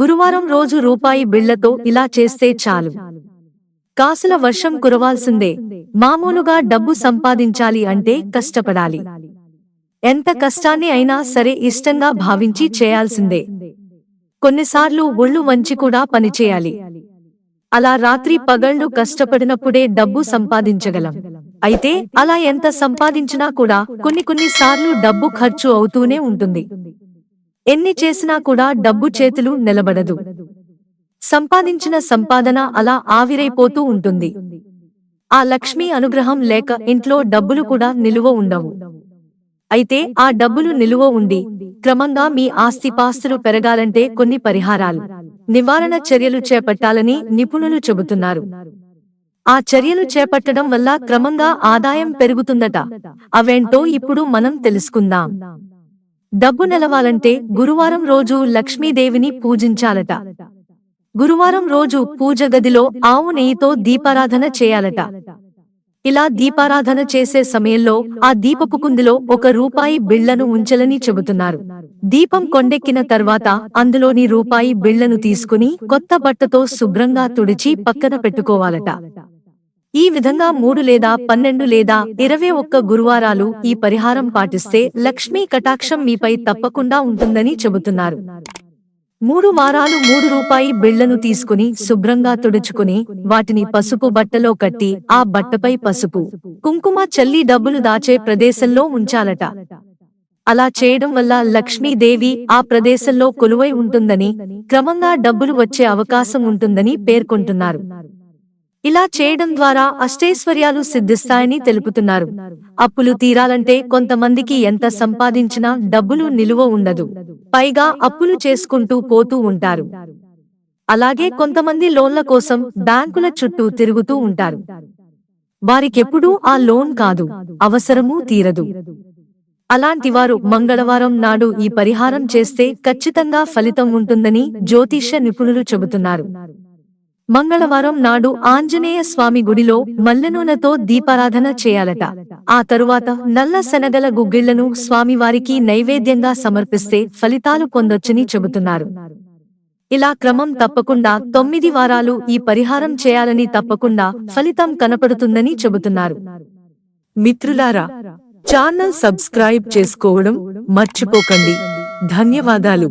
గురువారం రోజు రూపాయి బిళ్ళతో ఇలా చేస్తే చాలు. కాసుల వర్షం కురవాల్సిందే. మామూలుగా డబ్బు సంపాదించాలి అంటే కష్టపడాలి. ఎంత కష్టాన్ని అయినా సరే ఇష్టంగా భావించి చేయాల్సిందే. కొన్నిసార్లు ఒళ్ళు వంచి కూడా పనిచేయాలి అలా రాత్రి పగళ్ళు కష్టపడినప్పుడే డబ్బు సంపాదించగలం. అయితే అలా ఎంత సంపాదించినా కూడా కొన్ని కొన్ని సార్లు డబ్బు ఖర్చు అవుతూనే ఉంటుంది. ఎన్ని చేసినా కూడా డబ్బు చేతులు నిలబడదు. సంపాదించిన సంపాదన అలా ఆవిరైపోతూ ఉంటుంది. ఆ లక్ష్మీ అనుగ్రహం లేక ఇంట్లో డబ్బులు కూడా నిలువ ఉండవు. అయితే ఆ డబ్బులు నిలువ ఉండి క్రమంగా మీ ఆస్తిపాస్తులు పెరగాలంటే కొన్ని పరిహారాలు నివారణ చర్యలు చేపట్టాలని నిపుణులు చెబుతున్నారు. ఆ చర్యలు చేపట్టడం వల్ల క్రమంగా ఆదాయం పెరుగుతుందట. అవేంటో ఇప్పుడు మనం తెలుసుకుందాం. డబ్బు నిలవాలంటే గురువారం రోజు లక్ష్మీదేవిని పూజించాలట. గురువారం రోజు పూజ గదిలో ఆవు నెయ్యితో దీపారాధన చేయాలట. ఇలా దీపారాధన చేసే సమయంలో ఆ దీపపు కుందిలో ఒక రూపాయి బిళ్ళను ఉంచలని చెబుతున్నారు. దీపం కొండెక్కిన తర్వాత అందులోని రూపాయి బిళ్ళను తీసుకుని కొత్త బట్టతో శుభ్రంగా తుడిచి పక్కన పెట్టుకోవాలట. ఈ విధంగా మూడు లేదా పన్నెండు లేదా ఇరవై ఒక్క గురువారాలు ఈ పరిహారం పాటిస్తే లక్ష్మీ కటాక్షం మీపై తప్పకుండా ఉంటుందని చెబుతున్నారు. మూడు వారాలు మూడు రూపాయి బిళ్ళను తీసుకుని శుభ్రంగా తుడుచుకుని వాటిని పసుపు బట్టలో కట్టి ఆ బట్టపై పసుపు కుంకుమ చల్లి డబ్బులు దాచే ప్రదేశంలో ఉంచాలట. అలా చేయడం వల్ల లక్ష్మీదేవి ఆ ప్రదేశంలో కొలువై ఉంటుందని క్రమంగా డబ్బులు వచ్చే అవకాశం ఉంటుందని పేర్కొంటున్నారు. ఇలా చేయడం ద్వారా అష్టైశ్వర్యాలు సిద్ధిస్తాయని తెలుపుతున్నారు. అప్పులు తీరాలంటే కొంతమందికి ఎంత సంపాదించినా డబ్బులు నిలువ ఉండదు. పైగా అప్పులు చేసుకుంటూ పోతూ ఉంటారు. అలాగే కొంతమంది లోన్ల కోసం బ్యాంకుల చుట్టూ తిరుగుతూ ఉంటారు. వారికెప్పుడూ ఆ లోన్ కాదు అవసరమూ తీరదు. అలాంటి వారు మంగళవారం నాడు ఈ పరిహారం చేస్తే ఖచ్చితంగా ఫలితం ఉంటుందని జ్యోతిష్య నిపుణులు చెబుతున్నారు. మంగళవారం నాడు ఆంజనేయ స్వామి గుడిలో మల్లెనూనెతో దీపారాధన చేయాలట. ఆ తరువాత నల్ల శనగల గుగ్గిళ్ళను స్వామివారికి నైవేద్యంగా సమర్పిస్తే ఫలితాలు పొందొచ్చని చెబుతున్నారు. ఇలా క్రమం తప్పకుండా తొమ్మిది వారాలు ఈ పరిహారం చేయాలని తప్పకుండా ఫలితం కనపడుతుందని చెబుతున్నారు. మిత్రులారా ఛానల్ సబ్స్క్రైబ్ చేసుకోవడం మర్చిపోకండి. ధన్యవాదాలు.